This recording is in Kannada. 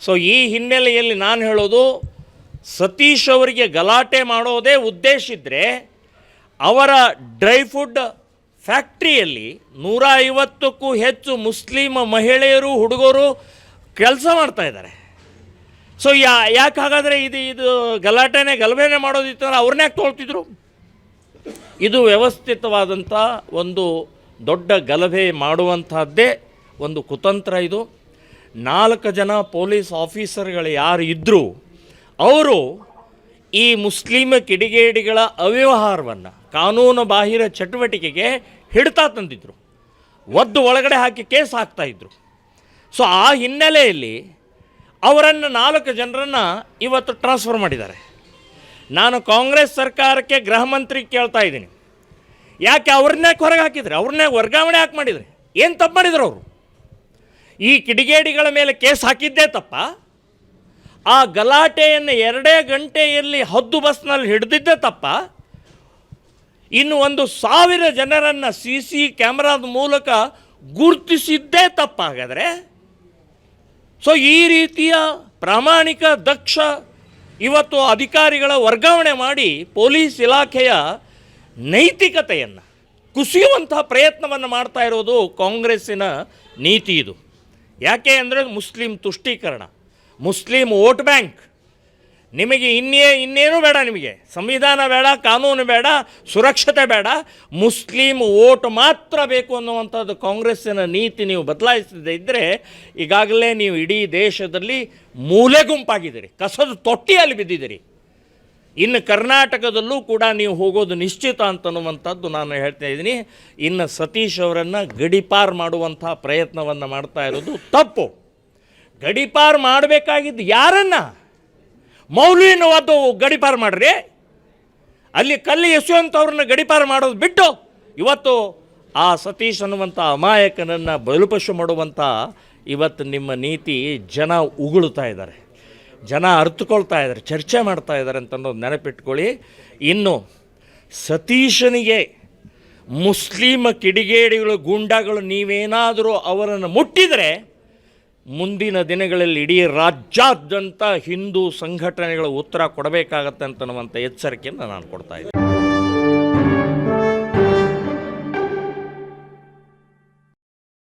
ಸೊ ಈ ಹಿನ್ನೆಲೆಯಲ್ಲಿ ನಾನು ಹೇಳೋದು, ಸತೀಶ್ ಅವರಿಗೆ ಗಲಾಟೆ ಮಾಡೋದೇ ಉದ್ದೇಶ ಇದ್ದರೆ ಅವರ ಡ್ರೈ ಫುಡ್ ಫ್ಯಾಕ್ಟ್ರಿಯಲ್ಲಿ ನೂರ ಐವತ್ತಕ್ಕೂ ಹೆಚ್ಚು ಮುಸ್ಲಿಂ ಮಹಿಳೆಯರು, ಹುಡುಗರು ಕೆಲಸ ಮಾಡ್ತಾ ಇದ್ದಾರೆ. ಸೊ ಯಾ, ಯಾಕೆ ಹಾಗಾದರೆ ಇದು ಇದು ಗಲಾಟೆನೇ ಗಲಭೆನೇ ಮಾಡೋದಿತ್ತು ಅವ್ರನ್ನೇ ತೊಳ್ತಿದ್ರು ಇದು ವ್ಯವಸ್ಥಿತವಾದಂಥ ಒಂದು ದೊಡ್ಡ ಗಲಭೆ ಮಾಡುವಂಥದ್ದೇ ಒಂದು ಕುತಂತ್ರ ಇದು. ನಾಲ್ಕು ಜನ ಪೊಲೀಸ್ ಆಫೀಸರ್ಗಳು ಯಾರು ಇದ್ದರೂ ಅವರು ಈ ಮುಸ್ಲಿಮ ಕಿಡಿಗೇಡಿಗಳ ಅವ್ಯವಹಾರವನ್ನು, ಕಾನೂನು ಬಾಹಿರ ಚಟುವಟಿಕೆಗೆ ಹಿಡ್ತಾ ತಂದಿದ್ದರು ಒದ್ದು ಒಳಗಡೆ ಹಾಕಿ ಕೇಸ್ ಹಾಕ್ತಾಯಿದ್ರು ಸೊ ಆ ಹಿನ್ನೆಲೆಯಲ್ಲಿ ಅವರನ್ನು ನಾಲ್ಕು ಜನರನ್ನು ಇವತ್ತು ಟ್ರಾನ್ಸ್ಫರ್ ಮಾಡಿದ್ದಾರೆ. ನಾನು ಕಾಂಗ್ರೆಸ್ ಸರ್ಕಾರಕ್ಕೆ ಗೃಹ ಮಂತ್ರಿ ಕೇಳ್ತಾ ಇದ್ದೀನಿ. ಯಾಕೆ ಅವ್ರನ್ನೇ ಹೊರಗೆ ಹಾಕಿದ್ರಿ? ಅವ್ರನ್ನೇ ವರ್ಗಾವಣೆ ಹಾಕಿ ಮಾಡಿದರೆ? ಏನು ತಪ್ಪು ಮಾಡಿದ್ರು ಅವರು? ಈ ಕಿಡಿಗೇಡಿಗಳ ಮೇಲೆ ಕೇಸ್ ಹಾಕಿದ್ದೇ ತಪ್ಪ. ಆ ಗಲಾಟೆಯನ್ನು ಎರಡೇ ಗಂಟೆಯಲ್ಲಿ ಹದ್ದು ಬಸ್ನಲ್ಲಿ ಹಿಡಿದಿದ್ದೇ ತಪ್ಪ. ಇನ್ನು ಒಂದು ಸಾವಿರ ಜನರನ್ನು ಸಿ ಸಿ ಕ್ಯಾಮ್ರಾದ ಮೂಲಕ ಗುರುತಿಸಿದ್ದೇ ತಪ್ಪಾಗಾದರೆ ಸೊ ಈ ರೀತಿಯ ಪ್ರಾಮಾಣಿಕ ದಕ್ಷ ಇವತ್ತು ಅಧಿಕಾರಿಗಳ ವರ್ಗಾವಣೆ ಮಾಡಿ ಪೊಲೀಸ್ ಇಲಾಖೆಯ ನೈತಿಕತೆಯನ್ನು ಕುಸಿಯುವಂತಹ ಪ್ರಯತ್ನವನ್ನು ಮಾಡ್ತಾ ಇರೋದು ಕಾಂಗ್ರೆಸ್ಸಿನ ನೀತಿ ಇದು. ಯಾಕೆ ಅಂದರೆ ಮುಸ್ಲಿಂ ತುಷ್ಟೀಕರಣ. Muslim vote bank. ನಿಮಗೆ ಇನ್ನೇ, ಇನ್ನೇನು ಬೇಡ ನಿಮಗೆ. ಸಂವಿಧಾನ ಬೇಡ, ಕಾನೂನು ಬೇಡ, ಸುರಕ್ಷತೆ ಬೇಡ. ಮುಸ್ಲಿಂ ಓಟ್ ಮಾತ್ರ ಬೇಕು ಅನ್ನುವಂಥದ್ದು ಕಾಂಗ್ರೆಸ್ಸಿನ ನೀತಿ ನೀವು ಬದಲಾಯಿಸದೇ ಇದ್ದರೆ ಈಗಾಗಲೇ ನೀವು ಇಡೀ ದೇಶದಲ್ಲಿ ಮೂಲೆ ಗುಂಪಾಗಿದ್ದೀರಿ ಕಸದ ತೊಟ್ಟಿಯಲ್ಲಿ ಬಿದ್ದಿದ್ದೀರಿ. ಇನ್ನು ಕರ್ನಾಟಕದಲ್ಲೂ ಕೂಡ ನೀವು ಹೋಗೋದು ನಿಶ್ಚಿತ ಅಂತನ್ನುವಂಥದ್ದು ನಾನು ಹೇಳ್ತಾ ಇದ್ದೀನಿ. ಇನ್ನು ಸತೀಶ್ ಅವರನ್ನು ಗಡಿಪಾರ್ ಮಾಡುವಂಥ ಪ್ರಯತ್ನವನ್ನು ಮಾಡ್ತಾ ಇರೋದು ತಪ್ಪು. ಗಡಿಪಾರ್ ಮಾಡಬೇಕಾಗಿದ್ದು ಯಾರನ್ನು? ಗಡಿಪಾರ್ ಗಡಿಪಾರು ಮಾಡ್ರಿ. ಅಲ್ಲಿ ಕಲ್ಲಿ ಯಶವಂತ ಅವ್ರನ್ನ ಗಡಿಪಾರ ಮಾಡೋದು ಬಿಟ್ಟು ಇವತ್ತು ಆ ಸತೀಶ್ ಅನ್ನುವಂಥ ಅಮಾಯಕನನ್ನು ಬಲುಪಶು ಮಾಡುವಂಥ ಇವತ್ತು ನಿಮ್ಮ ನೀತಿ ಜನ ಉಗುಳುತ್ತಾ ಇದ್ದಾರೆ. ಜನ ಅರ್ತುಕೊಳ್ತಾ ಇದ್ದಾರೆ, ಚರ್ಚೆ ಮಾಡ್ತಾ ಇದ್ದಾರೆ ಅಂತ ಅನ್ನೋದು ನೆನಪಿಟ್ಕೊಳ್ಳಿ. ಇನ್ನು ಸತೀಶನಿಗೆ ಮುಸ್ಲಿಮ ಕಿಡಿಗೇಡಿಗಳು, ಗೂಂಡಾಗಳು ನೀವೇನಾದರೂ ಅವರನ್ನು ಮುಟ್ಟಿದರೆ ಮುಂದಿನ ದಿನಗಳಲ್ಲಿ ಇಡೀ ರಾಜ್ಯಾದ್ಯಂತ ಹಿಂದೂ ಸಂಘಟನೆಗಳ ಉತ್ತರ ಕೊಡಬೇಕಾಗತ್ತೆ ಅಂತನ್ನುವಂಥ ಎಚ್ಚರಿಕೆಯನ್ನು ನಾನು ಕೊಡ್ತಾ ಇದ್ದೀನಿ.